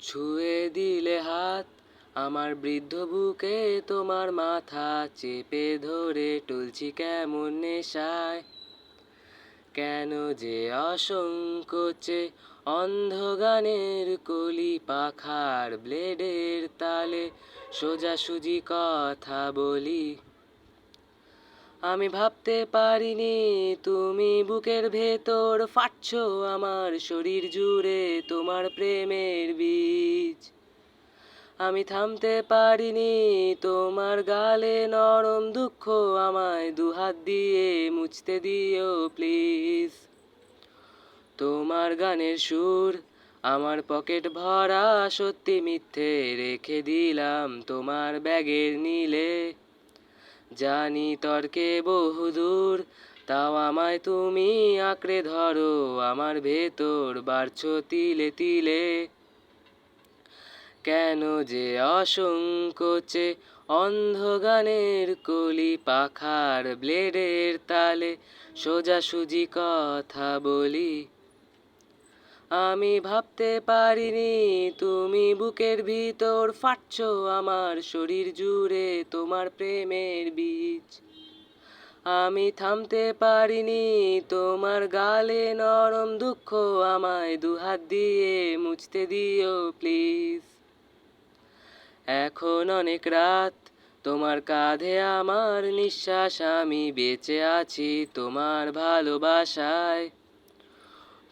ছুঁয়ে দিলে হাত, আমার বৃদ্ধ বুকে তোমার মাথা চেপে ধরে টুলছি কেমন নেশায়। কেন যে অসংকোচে অন্ধ গানের কলি পাখার ব্লেডের তালে সোজাসুজি কথা বলি। আমি ভাবতে পারিনি, তুমি বুকের ভেতর ফাটছ আমার শরীর জুড়ে তোমার প্রেমের বীজ। আমি থামতে পারিনি, তোমার গালে নরম দুঃখ আমায় দুহাত দিয়ে মুছতে দিও প্লিজ। তোমার গানের সুর আমার পকেট ভরা সত্যি মিথ্যে রেখে দিলাম তোমার ব্যাগের নীলে। জানি তর্কে বহুদূর, তাও আমায় তুমি আঁকড়ে ধরো, আমার ভেতর বাড়ছো তিলে তিলে। কেন যে অসংকোচে অন্ধ গানের কলি পাখার ব্লেডের তালে সোজাসুজি কথা বলি। আমি ভাবতে পারিনি, তুমি বুকের ভিতর ফাটছ আমার শরীর জুড়ে তোমার প্রেমের বীজ। আমি থামতে পারিনি, তোমার গালে নরম দুঃখ আমায় দুহাত দিয়ে মুছতে দিও প্লিজ। এখন অনেক রাত, তোমার কাঁধে আমার নিঃশ্বাস, আমি বেঁচে আছি তোমার ভালোবাসায়।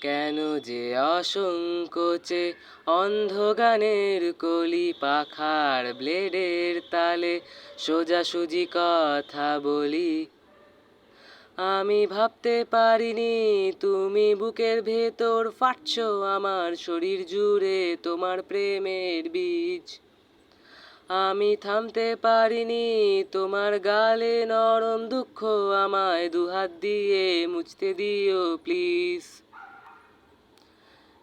কেন যে অসংকোচে অন্ধ গানের কলি পাখার ব্লেডের তালে সোজাসুজি কথা বলি। আমি ভাবতে পারিনি তুমি বুকের ভেতর ফাটছ আমার শরীর জুড়ে তোমার প্রেমের বীজ। আমি থামতে পারিনি তোমার গালে নরম দুঃখ আমায় দুহাত দিয়ে মুছতে দিও, প্লিজ।